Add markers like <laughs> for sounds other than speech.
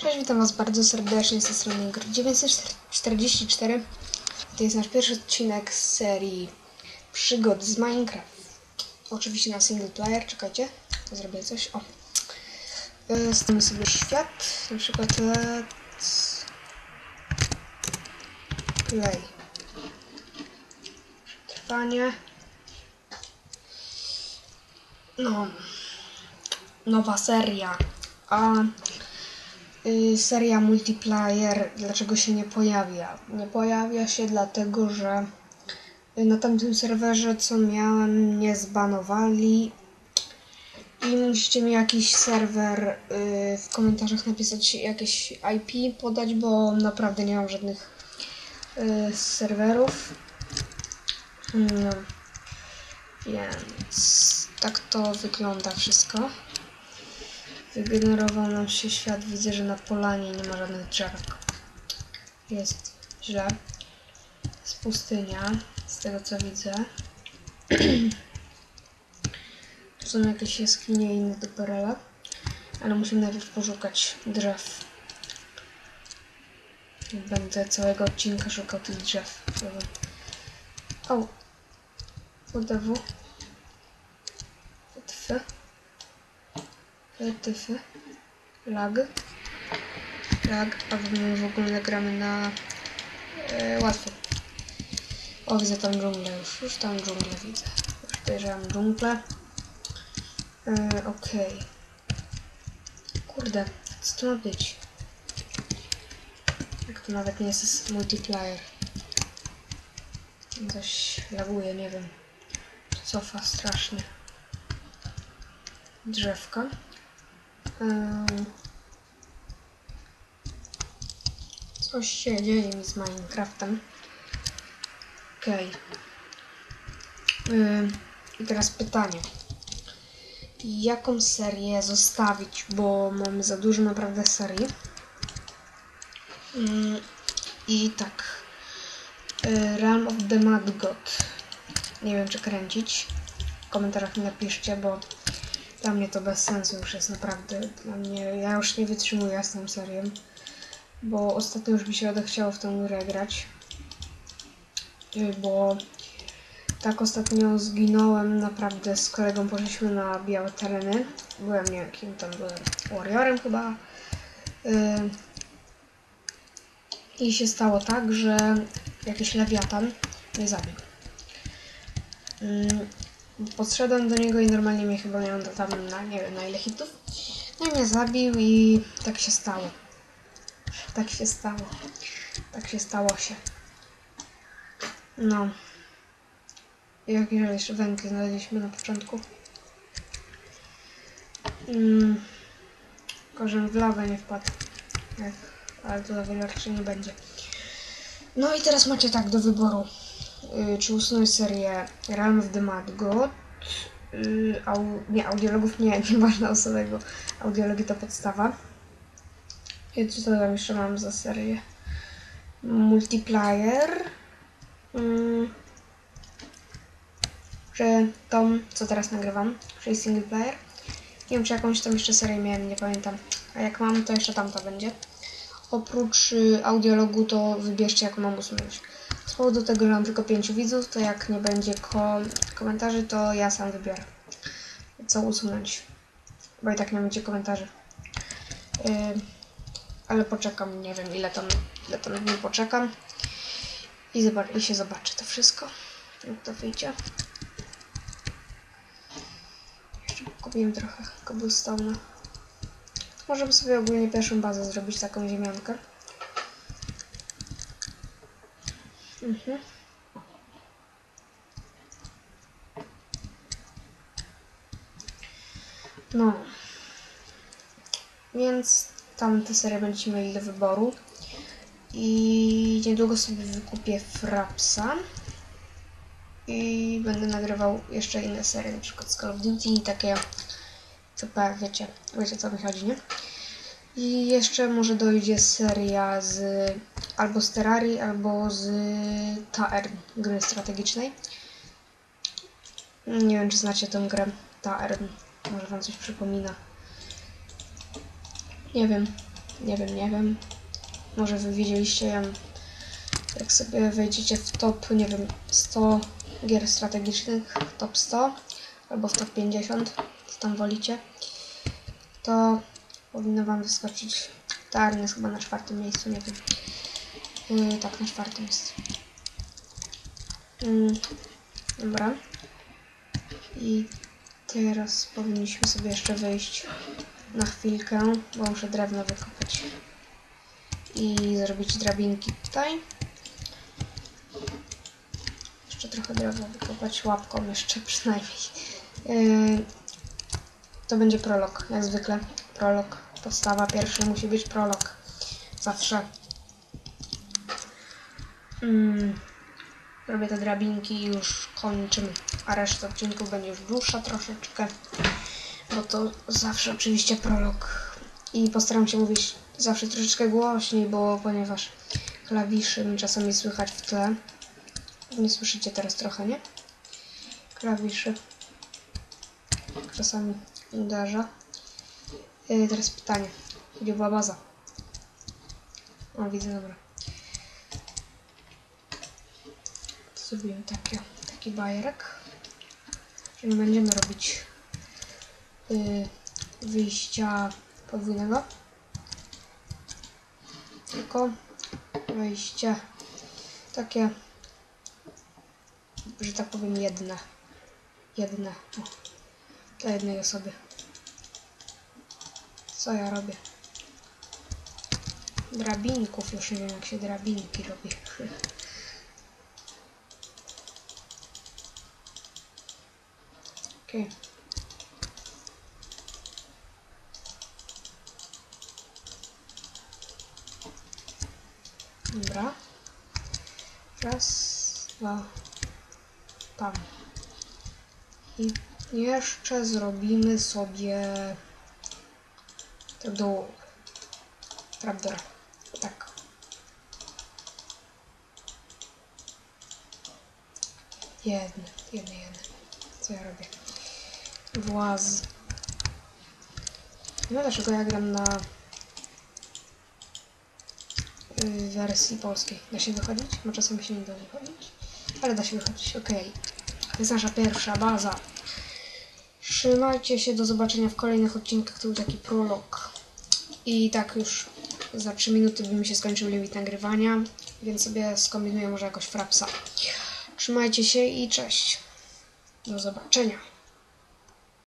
Cześć, witam Was bardzo serdecznie z tej strony Igor 944. To jest nasz pierwszy odcinek z serii przygód z Minecraft. Oczywiście na single player, czekajcie, zrobię coś. O. Stamy sobie świat, na przykład let's play. Trwanie. No. Nowa seria. A seria multiplayer dlaczego się nie pojawia? Nie pojawia się dlatego, że y, na tamtym serwerze co miałem mnie zbanowali i musicie mi jakiś serwer y, w komentarzach napisać jakieś IP podać, bo naprawdę nie mam żadnych y, serwerów. No. Więc tak to wygląda wszystko. Wygenerował nam się świat. Widzę, że na polanie nie ma żadnych drzewek. Jest źle. Jest pustynia, z tego co widzę. tu <clears throat> są jakieś jaskinie i inne duperele. Ale musimy najpierw poszukać drzew. Będę całego odcinka szukał tych drzew. O! WDW. Wytwy. Wytyfy. Lag. Lag. A my w ogóle gramy na e, łatwo. O, widzę tam dżunglę już. Już tam dżunglę widzę. Już dojrzałam dżunglę. E, Okej. Kurde, co to ma być? Jak to nawet nie jest multiplayer. Coś laguje, nie wiem. Cofa strasznie. Drzewka. Coś się dzieje mi z Minecraftem. Okej. Ym, I teraz pytanie. Jaką serię zostawić, bo mamy za dużo naprawdę serii. Ym, I tak. Y, Realm of the Mad God. Nie wiem, czy kręcić. W komentarzach mi napiszcie, bo dla mnie to bez sensu już jest naprawdę. Dla mnie, ja już nie wytrzymuję z tą serią, bo ostatnio już mi się odechciało w tę grę grać. Y, Bo tak ostatnio zginąłem naprawdę z kolegą, poszliśmy na białe tereny. Byłem nie tam byłem, warriorem chyba. Y, I się stało tak, że jakiś lewiatan mnie zabił. Podszedłem do niego i normalnie mnie chyba miał tam na nie wiem na ile hitów. No i mnie zabił i tak się stało. Tak się stało. Tak się stało się. No. I Jakieś jeszcze węgiel znaleźliśmy na początku. Mm. Tylko, w lawę nie wpadł. Ech, ale to za wiele raczej nie będzie. No i teraz macie tak do wyboru. Y, czy usunąć serię Realm of the Mad God? Y, au, nie, audiologów nie, <laughs> nie można osobego. Audiologi to podstawa. I co tam jeszcze mam za serię? Multiplayer. Mm. Czy tą, co teraz nagrywam, czyli single player. Nie wiem, czy jakąś tam jeszcze serię miałem, nie pamiętam. A jak mam, to jeszcze tamta będzie. Oprócz y, audiologu, to wybierzcie, jaką mam usunąć. Powodu tego, że mam tylko pięciu widzów, to jak nie będzie ko komentarzy, to ja sam wybiorę, co usunąć. Bo i tak nie będzie komentarzy. Yy, ale poczekam, nie wiem ile tam, ile tam dni poczekam. I, I się zobaczy to wszystko, jak to wyjdzie. Jeszcze kupiłem trochę cobblestone'a. Możemy sobie ogólnie pierwszą bazę zrobić, taką ziemiankę. Mhm. No. Więc tam te serie będziecie mieli do wyboru. I niedługo sobie wykupię Frapsa. I będę nagrywał jeszcze inne serie, na przykład z Call of Duty i takie CP, wiecie, wiecie co mi chodzi, nie? I jeszcze może dojdzie seria z albo z Terrarii, albo z TAR, gry strategicznej. Nie wiem, czy znacie tę grę TAR, może wam coś przypomina. Nie wiem. Nie wiem, nie wiem. Może wy widzieliście ją, jak sobie wejdziecie w top, nie wiem, 100 gier strategicznych, top 100 albo w top 50, co tam wolicie, to powinno wam wyskoczyć. Tarn jest chyba na czwartym miejscu, nie wiem. Yy, tak, na czwartym jest. Yy, dobra. I teraz powinniśmy sobie jeszcze wyjść na chwilkę, bo muszę drewno wykopać i zrobić drabinki tutaj. Jeszcze trochę drewna wykopać łapką jeszcze <laughs> przynajmniej. Yy, to będzie prolog, jak zwykle. Prolog, podstawa, pierwszy musi być prolog. Zawsze. Mm, robię te drabinki i już kończymy. A reszta odcinków będzie już dłuższa troszeczkę. Bo to zawsze oczywiście prolog. I postaram się mówić zawsze troszeczkę głośniej, bo ponieważ klawiszy mi czasami słychać w tle. Nie słyszycie teraz trochę, nie? Klawiszy czasami uderza. Yy, teraz pytanie. Gdzie była baza? O, widzę, dobra. Zrobiłem takie, taki bajerek. Czyli będziemy robić yy, wyjścia podwójnego. Tylko wejście takie, że tak powiem, jedne. Jedne. O, dla jednej osoby. Co ja robię? Drabinków, już nie wiem jak się drabinki robi. <laughs> Dobra. Raz, dwa, tam. I jeszcze zrobimy sobie tak do Prawda? Tak. Jedny, jedny, jeden. Co ja robię? Właz. Wiem dlaczego ja gram na y, wersji polskiej. Da się wychodzić? Bo czasem się nie da wychodzić. Ale da się wychodzić, ok. To jest nasza pierwsza baza. Trzymajcie się, do zobaczenia w kolejnych odcinkach. To był taki prolog. I tak już za 3 minuty by mi się skończył limit nagrywania, więc sobie skombinuję może jakoś frapsa. Trzymajcie się i cześć. Do zobaczenia.